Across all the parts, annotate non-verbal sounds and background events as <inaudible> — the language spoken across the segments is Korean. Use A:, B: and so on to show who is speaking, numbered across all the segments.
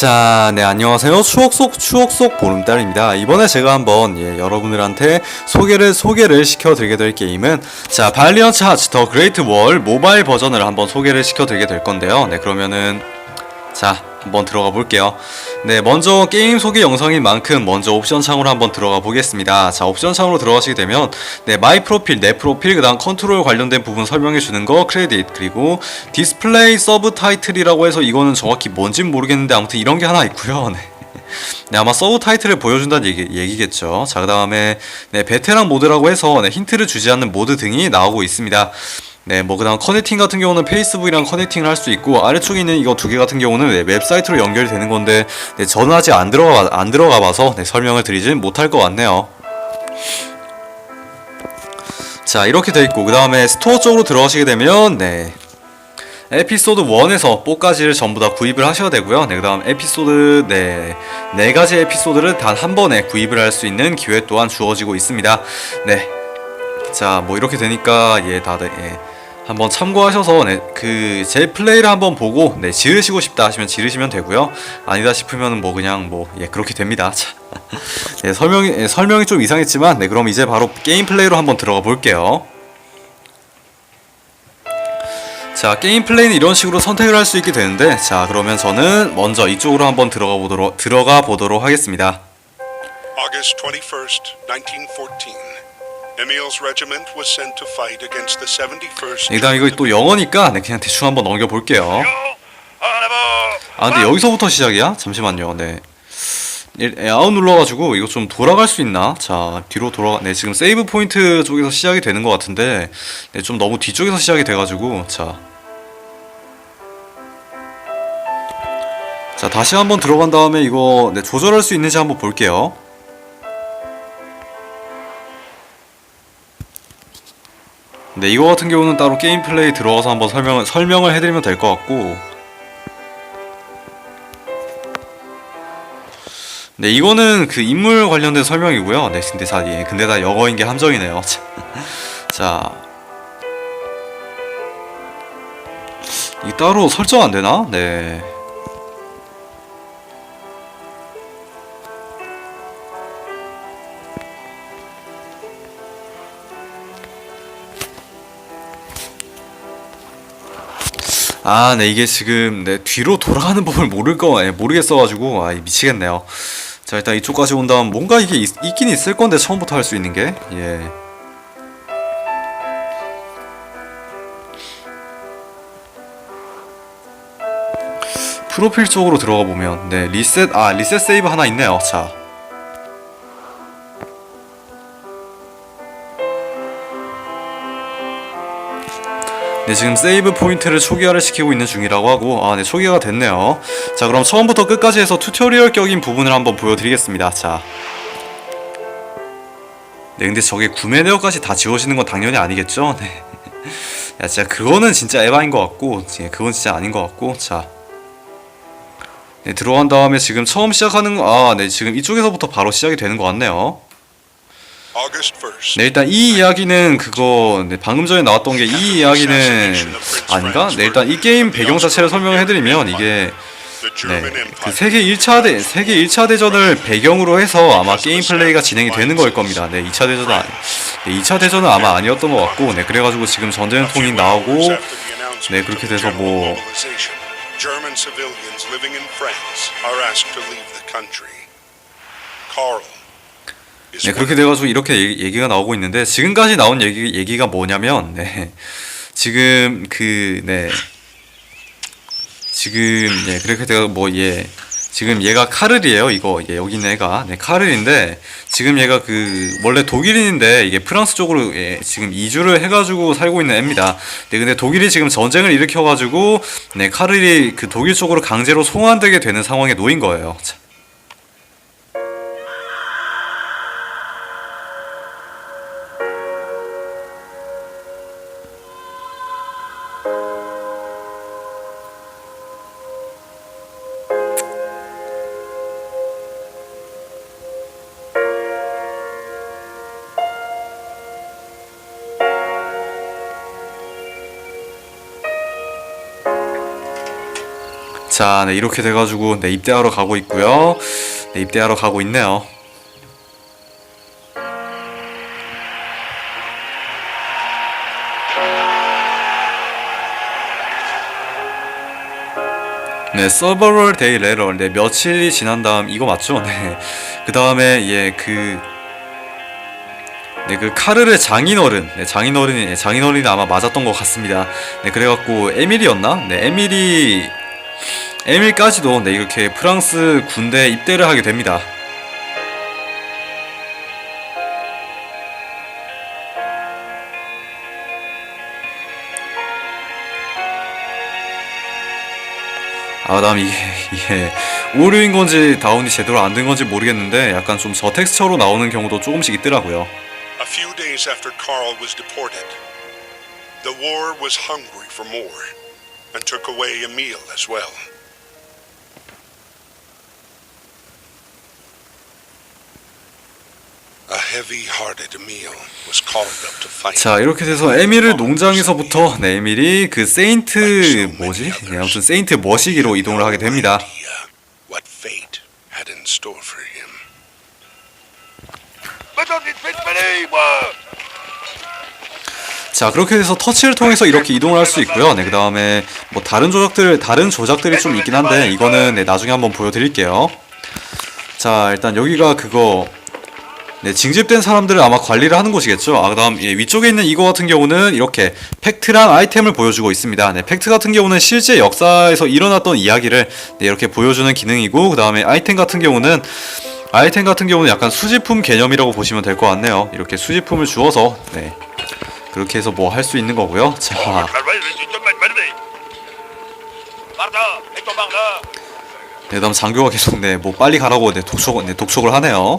A: 자, 네, 안녕하세요. 추억 속, 추억 속 보름달입니다. 이번에 제가 한번, 예, 여러분들한테 소개를, 소개를 시켜 드리게 될 게임은, 자, 발리언츠 하츠 더 그레이트 월 모바일 버전을 한번 소개를 시켜 드리게 될 건데요. 네, 그러면은, 자, 한번 들어가 볼게요. 네, 먼저 게임 소개 영상인 만큼 먼저 옵션 창으로 한번 들어가 보겠습니다. 자, 옵션 창으로 들어가시게 되면 네, 마이 프로필, 내 프로필, 그다음 컨트롤 관련된 부분 설명해 주는 거 크레딧 그리고 디스플레이 서브 타이틀이라고 해서 이거는 정확히 뭔진 모르겠는데 아무튼 이런 게 하나 있고요. <laughs> 네. 네, 아마 서브 타이틀을 보여준다는 얘기, 얘기겠죠. 자, 그 다음에, 네, 베테랑 모드라고 해서, 네, 힌트를 주지 않는 모드 등이 나오고 있습니다. 네, 뭐, 그 다음 커넥팅 같은 경우는 페이스북이랑 커넥팅을 할 수 있고, 아래쪽에 있는 이거 두 개 같은 경우는 네, 웹사이트로 연결이 되는 건데, 네, 저는 아직 안 들어가, 안 들어가 봐서, 네, 설명을 드리진 못할 것 같네요. 자, 이렇게 돼 있고, 그 다음에 스토어 쪽으로 들어가시게 되면, 네, 에피소드 1에서 4까지를 전부 다 구입을 하셔야 되고요. 네, 그다음 에피소드 네, 네 가지 에피소드를 단 한 번에 구입을 할 수 있는 기회 또한 주어지고 있습니다. 네. 자, 뭐 이렇게 되니까 예, 다들 예. 한번 참고하셔서 네, 그제 플레이를 한번 보고 네, 지르시고 싶다 하시면 지르시면 되고요. 아니다 싶으면 뭐 그냥 뭐 예, 그렇게 됩니다. <laughs> 자. 예, 설명이 예, 설명이 좀 이상했지만 네, 그럼 이제 바로 게임 플레이로 한번 들어가 볼게요. 자 게임 플레이는 이런 식으로 선택을 할 수 있게 되는데 자 그러면 저는 먼저 이쪽으로 한번 들어가 보도록 들어가 보도록 하겠습니다.
B: August 21st, 1914.
A: 일단 이거 또 영어니까 네, 그냥 대충 한번 넘겨 볼게요. 아 근데 여기서부터 시작이야? 잠시만요. 네. 일- 예, 아웃 눌러가지고 이거 좀 돌아갈 수 있나? 자 뒤로 돌아가. 네 지금 세이브 포인트 쪽에서 시작이 되는 것 같은데 네, 좀 너무 뒤쪽에서 시작이 돼가지고 자. 자 다시 한번 들어간 다음에 이거 네, 조절할 수 있는지 한번 볼게요. 네 이거 같은 경우는 따로 게임 플레이 들어가서 한번 설명을 설명을 해드리면 될 것 같고. 네 이거는 그 인물 관련된 설명이고요. 네 근데 다 예, 근데 다 영어인 게 함정이네요. <laughs> 자. 이 따로 설정 안 되나? 네. 아, 네, 이게 지금, 네, 뒤로 돌아가는 <laughs> 법을 모를 거, 예, 모르겠어가지고, 아, 미치겠네요. 자, 일단 이쪽까지 온 다음, 뭔가 이게 있, 있긴 있을 건데, 처음부터 할 수 있는 게, 예. 프로필 쪽으로 들어가 보면, 네, 리셋, 아, 리셋 세이브 하나 있네요. 자. 네, 지금 세이브 포인트를 초기화를 시키고 있는 중이라고 하고 아, 네, 초기화가 됐네요. 자, 그럼 처음부터 끝까지 해서 튜토리얼 격인 부분을 한번 보여드리겠습니다. 자. 네, 근데 저게 구매 내역까지 다 지워지는 건 당연히 아니겠죠? 네. 야, 진짜 그거는 진짜 에바인 것 같고, 예, 그건 진짜 아닌 것 같고, 자. 네, 들어간 다음에 지금 처음 시작하는 거, 아, 네, 지금 이쪽에서부터 바로 시작이 되는 것 같네요.
B: August 1st.
A: 네 일단 이 이야기는 그거 네, 방금 전에 나왔던 게 이 이야기는 아닌가? 네 일단 이 게임 배경 자체를 설명을 해드리면 이게 네, 그. 세계 1차 대 세계 1차 대전을 배경으로 해서 아마 게임 플레이가 진행이 되는 걸 겁니다. 네, 2차 대전은 아니, 네, 2차 대전은 아마 아니었던 것 같고, 네, 그래가지고 지금 전쟁통이 나오고, 네, 그렇게 돼서 뭐,
B: German civilians living in France are asked to leave the country. Karl.
A: 네, 그렇게 돼가지고 이렇게 얘기- 얘기 가 나오고 있는데 지금까지 나온 얘기 얘기가 뭐냐면, 네, 지금 그, 네, 지금 예, 그렇게 돼가 뭐 예. 지금 얘가 카를이에요. 이거 예, 여기 있는 애가 네, 카를인데 지금 얘가 그 원래 독일인인데 이게 프랑스 쪽으로 예, 지금 이주를 해가지고 살고 있는 애입니다. 네, 근데 독일이 지금 전쟁을 일으켜가지고 네, 카를이 그 독일 쪽으로 강제로 송환되게 되는 상황에 놓인 거예요. 자. 자, 네, 이렇게 돼가지고 네, 입대하러 가고 있고요. 네, 입대하러 가고 있네요. 네, 서버럴 데이 레러. 네, 며칠이 지난 다음 이거 맞죠? 네. <laughs> 그 다음에 예, 그 네, 그 카르르 장인어른, 네, 장인어른이, 네, 장인어른이 아마 맞았던 것 같습니다. 네, 그래갖고 에밀이었나? 네, 에밀이, 에밀까지도 네, 이렇게 프랑스 군대 입대를 하게 됩니다. 아, 그다음 이게 이게 오류인 건지 다운이 제대로 안 된 건지 모르겠는데 약간 좀 저 텍스처로 나오는 경우도 조금씩 있더라고요.
B: A few days after Karl was deported, the war was hungry for more and took away Emil as well. A heavy-hearted Emil was called up to fight.
A: 자 이렇게 돼서 에밀을 농장에서부터 네 에밀이 그 세인트 뭐지? 네, 아무튼 세인트 머시기로 이동을 하게 됩니다. 자 그렇게 돼서 터치를 통해서 이렇게 이동을 할 수 있고요. 네 그 다음에 뭐 다른 조작들 다른 조작들이 좀 있긴 한데 이거는 네, 나중에 한번 보여드릴게요. 자 일단 여기가 그거 네, 징집된 사람들을 아마 관리를 하는 곳이겠죠. 아, 그다음 예, 위쪽에 있는 이거 같은 경우는 이렇게 팩트랑 아이템을 보여주고 있습니다. 네, 팩트 같은 경우는 실제 역사에서 일어났던 이야기를 네, 이렇게 보여주는 기능이고, 그다음에 아이템 같은 경우는 아이템 같은 경우는 약간 수집품 개념이라고 보시면 될 것 같네요. 이렇게 수집품을 주어서 네, 그렇게 해서 뭐 할 수 있는 거고요. 자, 네, 그다음 장교가 계속 네, 뭐 빨리 가라고 네, 독촉, 네, 독촉을 하네요.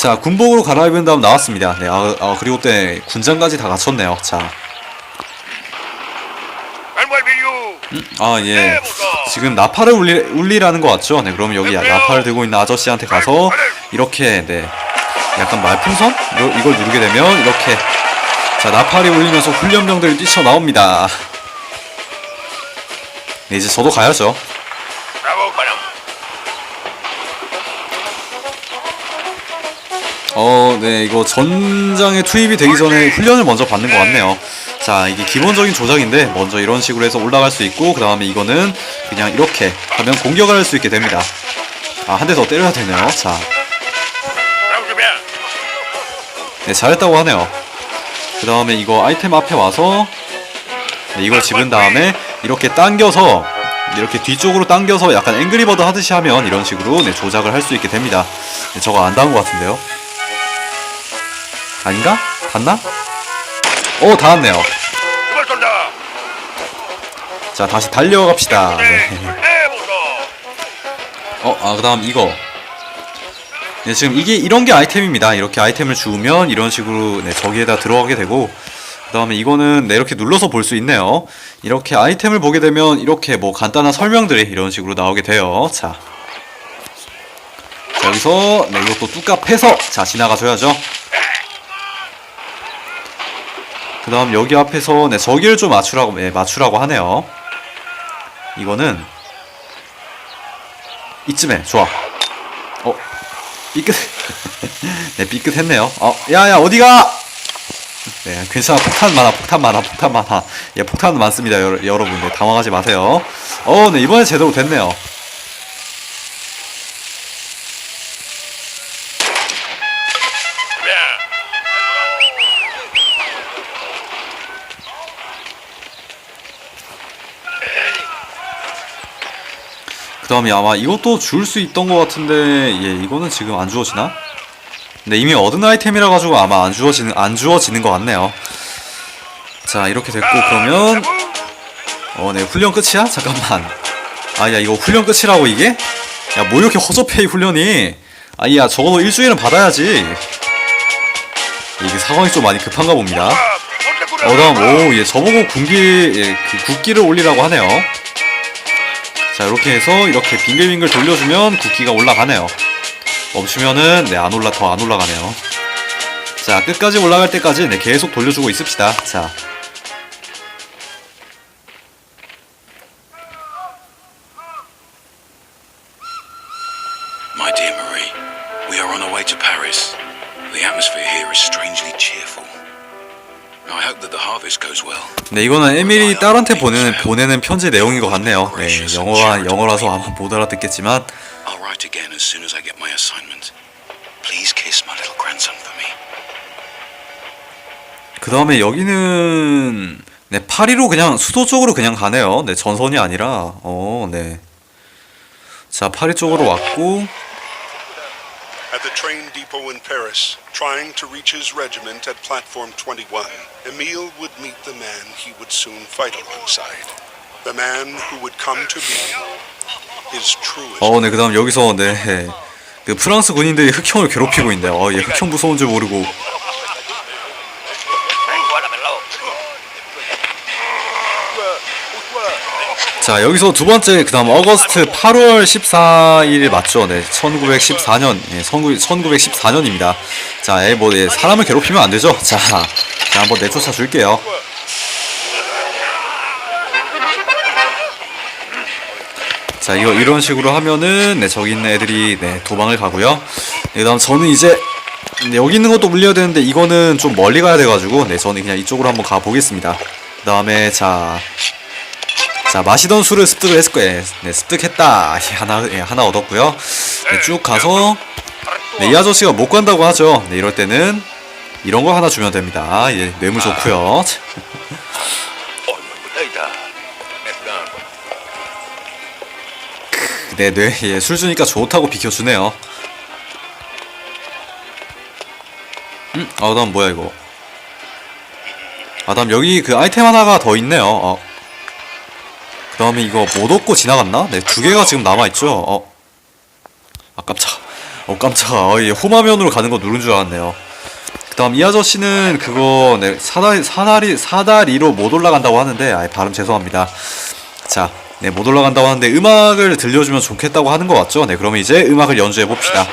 A: 자, 군복으로 갈아입은 다음 나왔습니다. 네, 아, 아 그리고 때 군장까지 다 갖췄네요. 자, 아 예, 지금 나팔을 울리, 울리라는 것 같죠? 네, 그럼 여기 나팔을 들고 있는 아저씨한테 가서 이렇게 네, 약간 말풍선 이걸 누르게 되면 이렇게 자 나팔이 울리면서 훈련병들이 뛰쳐 나옵니다. 네, 이제 저도 가야죠. 어, 네, 이거 전장에 투입이 되기 전에 훈련을 먼저 받는 것 같네요. 자, 이게 기본적인 조작인데, 먼저 이런 식으로 해서 올라갈 수 있고, 그 다음에 이거는 그냥 이렇게 하면 공격을 할 수 있게 됩니다. 아, 한 대 더 때려야 되네요. 자, 네, 잘했다고 하네요. 그 다음에 이거 아이템 앞에 와서, 네, 이걸 집은 다음에, 이렇게 당겨서, 이렇게 뒤쪽으로 당겨서 약간 앵그리버드 하듯이 하면 이런 식으로 네, 조작을 할 수 있게 됩니다. 네, 저거 안 닿은 것 같은데요. 아닌가? 닿나? 오 닿았네요. 자 다시 달려갑시다. 네. 어, 아 그 다음 이거. 네, 지금 이게 이런 게 아이템입니다. 이렇게 아이템을 주우면 이런 식으로 네, 저기에다 들어가게 되고 그 다음에 이거는 네, 이렇게 눌러서 볼 수 있네요. 이렇게 아이템을 보게 되면 이렇게 뭐 간단한 설명들이 이런 식으로 나오게 돼요. 자. 자, 여기서 네, 이것도 뚜까 패서 자 지나가줘야죠 그 다음 여기 앞에서 네, 저기를 좀 맞추라고 네, 맞추라고 하네요. 이거는 이쯤에 좋아. 어 삐끗. <laughs> 네 삐끗했네요. 어 야야 어디가? 네 괜찮아. 폭탄 많아 폭탄 많아 폭탄 많아. 예 폭탄 많습니다 여러, 여러분. 네, 당황하지 마세요. 어 네 이번에 제대로 됐네요 그 다음에 아마 이것도 줄 수 있던 것 같은데 예 이거는 지금 안 주어지나? 네 이미 얻은 아이템이라 가지고 아마 안 주어지는 안 주어지는 것 같네요. 자 이렇게 됐고 그러면 어네 훈련 끝이야? 잠깐만. 아야 이거 훈련 끝이라고 이게? 야 뭐 이렇게 허접해 이 훈련이? 아야 적어도 일주일은 받아야지. 이게 상황이 좀 많이 급한가 봅니다. 어 다음 오얘 저보고 군기 예, 그 국기를 올리라고 하네요. 자 이렇게 해서 이렇게 빙글빙글 돌려주면 굵기가 올라가네요 멈추면은 네 안 올라 더 안 올라가네요 자 끝까지 올라갈 때까지 네 계속 돌려주고 있습시다 자
C: My dear Marie, we are on our way to Paris. The atmosphere here is strangely cheerful.
A: 네, 이거는 에밀이 딸한테 보내는 보내는 편지 내용인 것 같네요. 네, 영어가 영어라서 아마 못 알아듣겠지만
C: I'll write again as soon as I get my assignment. Please kiss my little grandson for me.
A: 그 다음에 여기는 네 파리로 그냥 수도 쪽으로 그냥 가네요. 네 전선이 아니라 어 네. 자 파리 쪽으로 왔고
B: At the train depot in Paris, trying to reach his regiment at platform 21, Emile would meet the man he would soon fight alongside. The man who would come to be his truest.
A: 어 네 그 다음 여기서 네 그 프랑스 군인들이 흑형을 괴롭히고 있네요. 어, 얘 흑형 무서운 줄 모르고 자 여기서 두 번째 그다음 어거스트 8월 14일 맞죠? 네 1914년 예, 1914년입니다. 자, 예, 뭐 예, 사람을 괴롭히면 안 되죠? 자, 자 한번 내쫓아 줄게요. 자 이거 이런 식으로 하면은 네 저기 있는 애들이 네 도망을 가고요. 네, 그다음 저는 이제 네, 여기 있는 것도 물려야 되는데 이거는 좀 멀리 가야 돼가지고 네 저는 그냥 이쪽으로 한번 가 보겠습니다. 그 다음에 자. 자 마시던 술을 습득을 했을 거예요. 네 습득했다. 예, 하나 예, 하나 얻었고요. 네, 쭉 가서 네, 이 아저씨가 못 간다고 하죠. 네 이럴 때는 이런 거 하나 주면 됩니다. 예, 뇌물 좋고요. 네, 네, 예, 술 주니까 좋다고 비켜주네요. 음, 아, 다음 뭐야 이거? 아, 다음 여기 그 아이템 하나가 더 있네요. 어. 그 다음에 이거 못 얻고 지나갔나? 네, 두 개가 지금 남아있죠? 어. 아, 깜짝. 어, 깜짝아. 어, 이 홈화면으로 가는 거 누른 줄 알았네요. 그 다음 이 아저씨는 그거, 네, 사다리, 사다리, 사다리로 못 올라간다고 하는데, 아, 발음 죄송합니다. 자, 네, 못 올라간다고 하는데 음악을 들려주면 좋겠다고 하는 거 맞죠? 네, 그러면 이제 음악을 연주해 봅시다.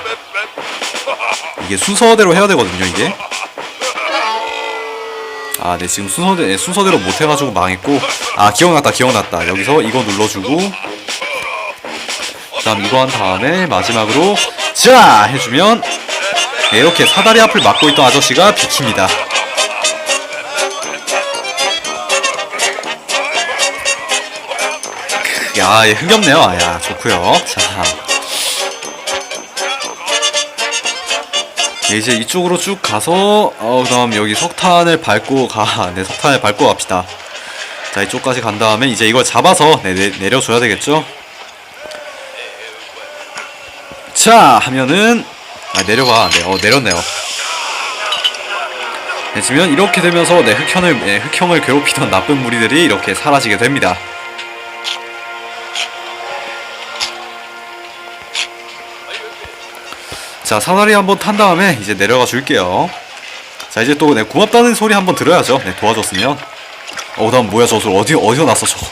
A: 이게 순서대로 해야 되거든요, 이게. 아, 네, 지금 순서대, 네, 순서대로 못 해가지고 망했고. 아, 기억났다, 기억났다. 여기서 이거 눌러주고. 그 다음 이거 한 다음에 마지막으로, 자! 해주면, 네, 이렇게 사다리 앞을 막고 있던 아저씨가 비킵니다. 야, 예, 흥겹네요. 아, 야, 좋고요. 자. 네, 이제 이쪽으로 쭉 가서 어, 그다음 여기 석탄을 밟고 가. <laughs> 네, 석탄을 밟고 갑시다. 자, 이쪽까지 간 다음에 이제 이걸 잡아서 네, 내, 내려줘야 되겠죠? 자, 하면은 아, 내려가. 네, 어, 내렸네요. 네, 지면 이렇게 되면서 네, 흑형을 네, 흑형을 괴롭히던 나쁜 무리들이 이렇게 사라지게 됩니다. 자 사다리 한번 탄 다음에 이제 내려가 줄게요. 자 이제 또 네, 고맙다는 소리 한번 들어야죠. 네 도와줬으면. 어 다음 뭐야 저술 어디 어디서 났어 저거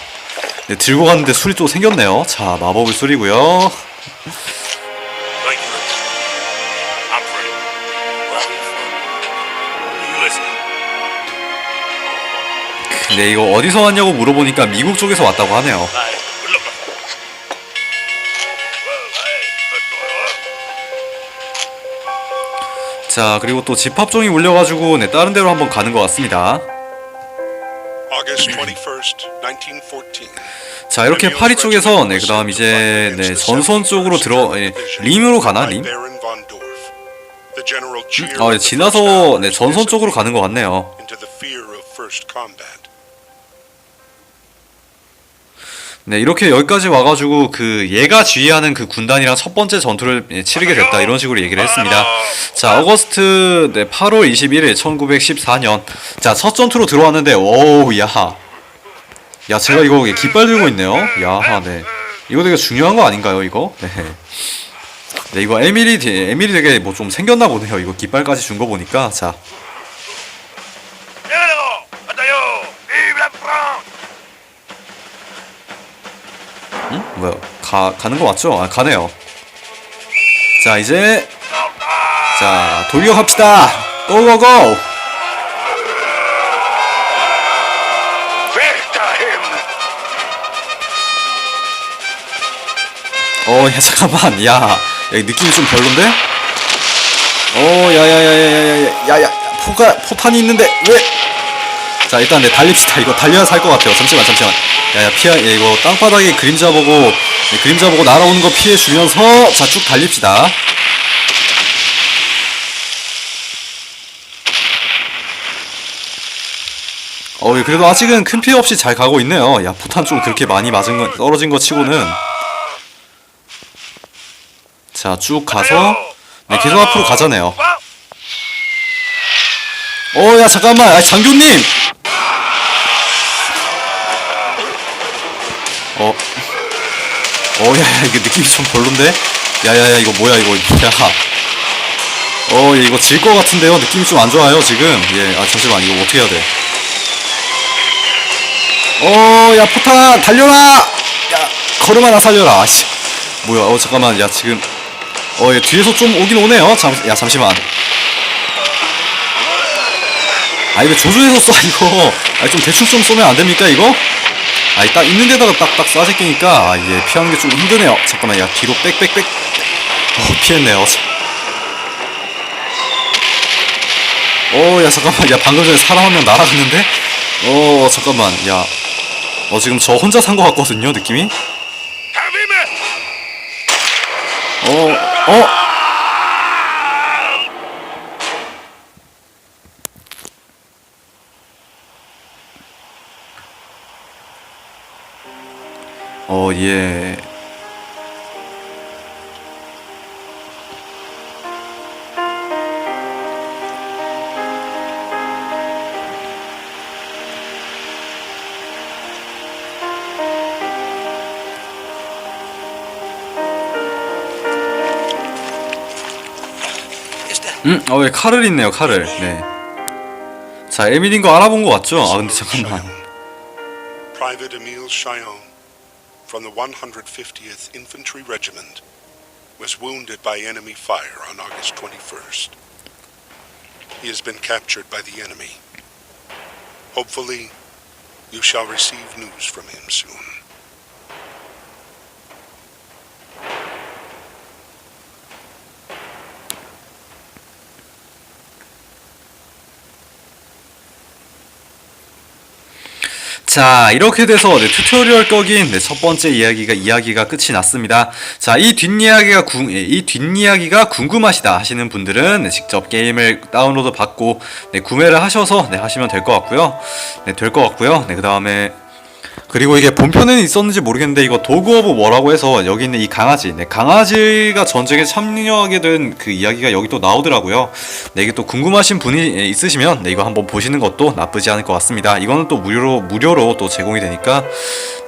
A: 네 들고 갔는데 술이 또 생겼네요. 자 마법을 술이고요. 네 이거 어디서 왔냐고 물어보니까 미국 쪽에서 왔다고 하네요 자 그리고 또 집합종이 울려가지고 네 다른 데로 한번 가는 것 같습니다.
B: August 21st, 1914.
A: 자 이렇게 파리 쪽에서 네 그 다음 이제 네 전선 쪽으로 들어 예, 림으로 가나 림? 어
B: at the
A: 지나서 네 전선 쪽으로 가는 것 같네요 네 이렇게 여기까지 와가지고 그 얘가 지휘하는 그 군단이랑 첫 번째 전투를 예, 치르게 됐다 이런 식으로 얘기를 했습니다. 자 어거스트 네 8월 21일 1914년 자 첫 전투로 들어왔는데 오우 야하 야 제가 이거 깃발 들고 있네요. 야하 네 이거 되게 중요한 거 아닌가요 이거? 네. 네 이거 에밀이 되- 에밀이 되게 뭐 좀 생겼나 보네요. 이거 깃발까지 준 거 보니까 자 응? 뭐야 가 가는 거 맞죠? 아 가네요. 자 이제 자 돌격합시다. 고고고. 어, 야, 잠깐만, 야, 야, 이 느낌이 좀 별론데? 어, 야, 야, 야, 야, 야, 야, 야, 야, 포가, 포탄이 있는데, 왜? 자 일단 네 달립시다. 이거 달려야 살 것 같아요. 잠시만 잠시만. 야야 피하 야, 이거 땅바닥에 그림자 보고 네, 그림자 보고 날아오는 거 피해 주면서 자 쭉 달립시다. 어 예, 그래도 아직은 큰 피해 없이 잘 가고 있네요. 야 포탄 좀 그렇게 많이 맞은 거 떨어진 거 치고는. 자 쭉 가서 네 계속 앞으로 가자네요. 어야 잠깐만. 야 장교님 어. 어, 야, 야, 이거 느낌이 좀 별론데? 야, 야, 야, 이거 뭐야, 이거. 야. 어, 예, 이거 질 것 같은데요? 느낌이 좀 안 좋아요, 지금. 예, 아, 잠시만, 이거 어떻게 해야 돼? 어, 야, 포탄, 달려라! 야, 걸음 하나 살려라. 아 씨. 뭐야, 어, 잠깐만, 야, 지금. 어, 예, 뒤에서 좀 오긴 오네요. 잠, 야, 잠시만. 아, 이거 조조해서 쏴, 이거. 아, 좀 대충 좀 쏘면 안 됩니까, 이거? 아니 딱 있는 데다가 딱딱 쏴제 끼니까 아, 예 피하는 게 좀 힘드네요. 잠깐만 야 뒤로 빽빽빽. 어 피했네요. 어야 잠깐만. 야 방금 전에 사람 한 명 날아갔는데? 어 잠깐만. 야 어 지금 저 혼자 산 거 같거든요 느낌이?
D: Have him!
A: 어어 어, 예. 음, 어, 예, 칼을 있네요, 칼을. 네. 자, 에밀인 거 알아본 거 맞죠? 아, 근데 잠깐만.
B: From the 150th Infantry Regiment, was wounded by enemy fire on August 21st. He has been captured by the enemy. Hopefully, you shall receive news from him soon.
A: 자 이렇게 돼서 네, 튜토리얼 거긴 네, 첫 번째 이야기가 이야기가 끝이 났습니다. 자이 뒷이야기가 궁, 예, 이 뒷이야기가 궁금하시다 하시는 분들은 네, 직접 게임을 다운로드 받고 네, 구매를 하셔서 네, 하시면 될 것 같고요. 네, 될 것 같고요. 네, 그 다음에 그리고 이게 본편에는 있었는지 모르겠는데 이거 도그 오브 뭐라고 해서 여기 있는 이 강아지 네, 강아지가 전쟁에 참여하게 된 그 이야기가 여기 또 나오더라고요. 네, 이게 또 궁금하신 분이 예, 있으시면 네, 이거 한번 보시는 것도 나쁘지 않을 것 같습니다. 이거는 또 무료로 무료로 또 제공이 되니까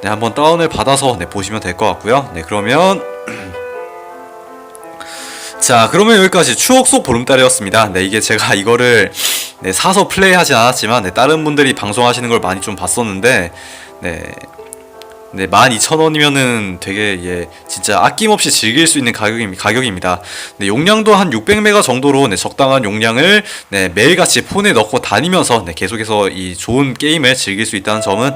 A: 네, 한번 다운을 받아서 네, 보시면 될 것 같고요. 네 그러면 자 그러면 여기까지 추억 속 보름달이었습니다 네 이게 제가 <laughs> 이거를 네, 사서 플레이하지 않았지만 네, 다른 분들이 방송하시는 걸 많이 좀 봤었는데 네. 네, 12,000원이면은 되게 예, 진짜 아낌없이 즐길 수 있는 가격입, 가격입니다. 네, 용량도 한 600메가 정도로 네, 적당한 용량을 네, 매일같이 폰에 넣고 다니면서 네, 계속해서 이 좋은 게임을 즐길 수 있다는 점은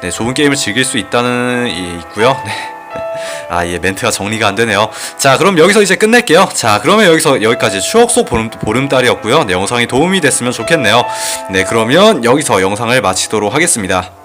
A: 네, 좋은 게임을 즐길 수 있다는 이 있고요. 네. <laughs> 아, 예, 멘트가 정리가 안 되네요. 자, 그럼 여기서 이제 끝낼게요. 자, 그러면 여기서 여기까지 추억 속 보름, 보름달이었고요. 네, 영상이 도움이 됐으면 좋겠네요. 네, 그러면 여기서 영상을 마치도록 하겠습니다.